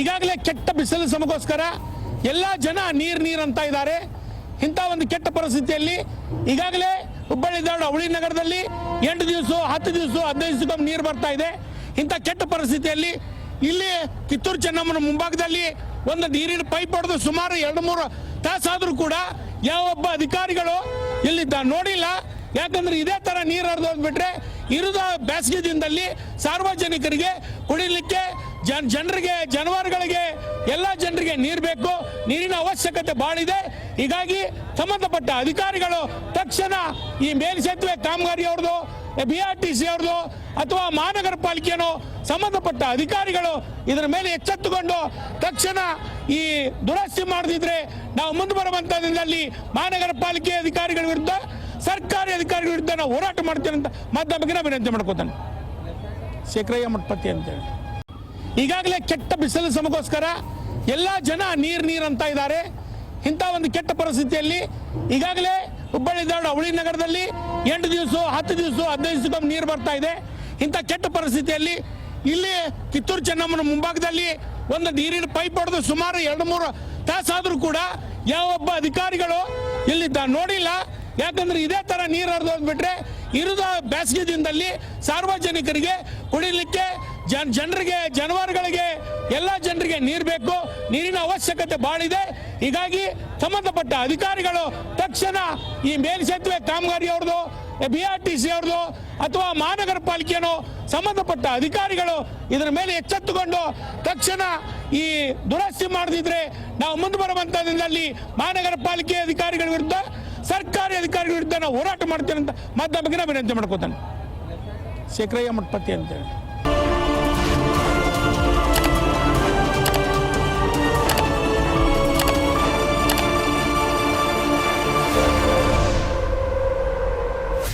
ಈಗಾಗಲೇ ಕೆಟ್ಟ ಬಿಸಿಲು ಸಮಗೋಸ್ಕರ ಎಲ್ಲ ಜನ ನೀರ್ ನೀರ್ ಅಂತ ಇದ್ದಾರೆ. ಇಂಥ ಒಂದು ಕೆಟ್ಟ ಪರಿಸ್ಥಿತಿಯಲ್ಲಿ ಈಗಾಗಲೇ ಹುಬ್ಬಳ್ಳಿ, ಧಾರವಾಡ, ಹುಳಿ ನಗರದಲ್ಲಿ ಎಂಟು ದಿವಸ, ಹತ್ತು ದಿವಸ, ಹದಿನೈದು ದಿವಸಕ್ಕೊಮ್ಮೆ ನೀರು ಬರ್ತಾ ಇದೆ. ಇಂಥ ಕೆಟ್ಟ ಪರಿಸ್ಥಿತಿಯಲ್ಲಿ ಇಲ್ಲಿ ಕಿತ್ತೂರು ಚೆನ್ನಮ್ಮನ ಮುಂಭಾಗದಲ್ಲಿ ಒಂದು ನೀರಿನ ಪೈಪ್ ಹೊಡೆದು ಸುಮಾರು ಎರಡು ಮೂರು ತಾಸಾದರೂ ಕೂಡ ಯಾವೊಬ್ಬ ಅಧಿಕಾರಿಗಳು ಇಲ್ಲಿ ನೋಡಿಲ್ಲ. ಯಾಕಂದ್ರೆ ಇದೇ ತರ ನೀರು ಹರಿದು ಹೋಗ್ಬಿಟ್ರೆ ಇರುದ ಬ್ಯಾಸಗಿ ದಿನದಲ್ಲಿ ಸಾರ್ವಜನಿಕರಿಗೆ ಕುಡಿಲಿಕ್ಕೆ ಜನ್ ಜನರಿಗೆ, ಜಾನುವಾರುಗಳಿಗೆ ಎಲ್ಲ ಜನರಿಗೆ ನೀರು ಬೇಕು. ನೀರಿನ ಅವಶ್ಯಕತೆ ಬಹಳ ಹೀಗಾಗಿ ಸಂಬಂಧಪಟ್ಟ ಅಧಿಕಾರಿಗಳು ತಕ್ಷಣ ಈ ಮೇಲ್ಸೇತುವೆ, ಕಾಮಗಾರಿ ಅವ್ರದ್ದು ಬಿ ಆರ್ ಟಿ ಸಿ ಅವ್ರದ್ದು ಅಥವಾ ಮಹಾನಗರ ಪಾಲಿಕೆನೋ ಸಂಬಂಧಪಟ್ಟ ಅಧಿಕಾರಿಗಳು ಇದರ ಮೇಲೆ ಎಚ್ಚೆತ್ತುಕೊಂಡು ತಕ್ಷಣ ಈ ದುರಸ್ತಿ ಮಾಡದಿದ್ರೆ ನಾವು ಮುಂದೆ ದಿನದಲ್ಲಿ ಮಹಾನಗರ ಪಾಲಿಕೆ ಅಧಿಕಾರಿಗಳ ವಿರುದ್ಧ, ಸರ್ಕಾರಿ ಅಧಿಕಾರಿಗಳ ವಿರುದ್ಧ ನಾವು ಹೋರಾಟ ಮಾಡ್ತೇನೆ ಅಂತ ಮಾಧ್ಯಮಕ್ಕೆ ವಿನಂತಿ ಮಾಡ್ಕೋತಾನೆ. ಶೇಖರಯ್ಯ ಮಠಪತಿ ಅಂತೇಳಿ ಈಗಾಗಲೇ ಕೆಟ್ಟ ಬಿಸಿಲು ಸಮಗೋಸ್ಕರ ಎಲ್ಲ ಜನ ನೀರ್ ನೀರ್ ಅಂತ ಇದ್ದಾರೆ. ಇಂಥ ಒಂದು ಕೆಟ್ಟ ಪರಿಸ್ಥಿತಿಯಲ್ಲಿ ಈಗಾಗಲೇ ಹುಬ್ಬಳ್ಳಿ ಧಾರವಾಡ ಹುಳಿ ನಗರದಲ್ಲಿ ಎಂಟು ದಿವಸ, ಹತ್ತು ದಿವಸ, ಹದಿನೈದು ದಿವಸಕ್ಕೊಮ್ಮೆ ನೀರು ಬರ್ತಾ ಇದೆ. ಇಂಥ ಕೆಟ್ಟ ಪರಿಸ್ಥಿತಿಯಲ್ಲಿ ಇಲ್ಲಿ ಕಿತ್ತೂರು ಚೆನ್ನಮ್ಮನ ಮುಂಭಾಗದಲ್ಲಿ ಒಂದು ನೀರಿನ ಪೈಪ್ ಹೊಡೆದು ಸುಮಾರು ಎರಡು ಮೂರು ತಾಸಾದರೂ ಕೂಡ ಯಾವೊಬ್ಬ ಅಧಿಕಾರಿಗಳು ಇಲ್ಲಿ ನೋಡಿಲ್ಲ. ಯಾಕಂದ್ರೆ ಇದೇ ತರ ನೀರು ಹರಿದು ಹೋಗ್ಬಿಟ್ರೆ ಇರುದ ಬೇಸಿಗೆ ದಿನದಲ್ಲಿ ಸಾರ್ವಜನಿಕರಿಗೆ ಕುಡಿಲಿಕ್ಕೆ ಜನ್ ಜನರಿಗೆ, ಜಾನುವಾರುಗಳಿಗೆ ಎಲ್ಲ ಜನರಿಗೆ ನೀರು ಬೇಕು. ನೀರಿನ ಅವಶ್ಯಕತೆ ಬಹಳ ಹೀಗಾಗಿ ಸಂಬಂಧಪಟ್ಟ ಅಧಿಕಾರಿಗಳು ತಕ್ಷಣ ಈ ಮೇಲ್ಸೇತುವೆ ಕಾಮಗಾರಿ ಅವ್ರದ್ದು ಬಿ ಆರ್ ಟಿ ಸಿ ಅವ್ರದ್ದು ಅಥವಾ ಮಹಾನಗರ ಪಾಲಿಕೆನೋ ಸಂಬಂಧಪಟ್ಟ ಅಧಿಕಾರಿಗಳು ಇದರ ಮೇಲೆ ಎಚ್ಚೆತ್ತುಕೊಂಡು ತಕ್ಷಣ ಈ ದುರಸ್ತಿ ಮಾಡದಿದ್ರೆ ನಾವು ಮುಂದೆ ಬರುವಂತ ದಿನದಲ್ಲಿ ಮಹಾನಗರ ಪಾಲಿಕೆ ಅಧಿಕಾರಿಗಳ ವಿರುದ್ಧ ಸರ್ಕಾರಿ ಅಧಿಕಾರಿಗಳ ವಿರುದ್ಧ ನಾವು ಹೋರಾಟ ಮಾಡ್ತೇನೆ ಅಂತ ಮಾಧ್ಯಮಕ್ಕೆ ವಿನಂತಿ ಮಾಡ್ಕೋತಾನೆ. ಶೇಖರಯ್ಯ ಮಠಪತಿ ಅಂತೇಳಿ.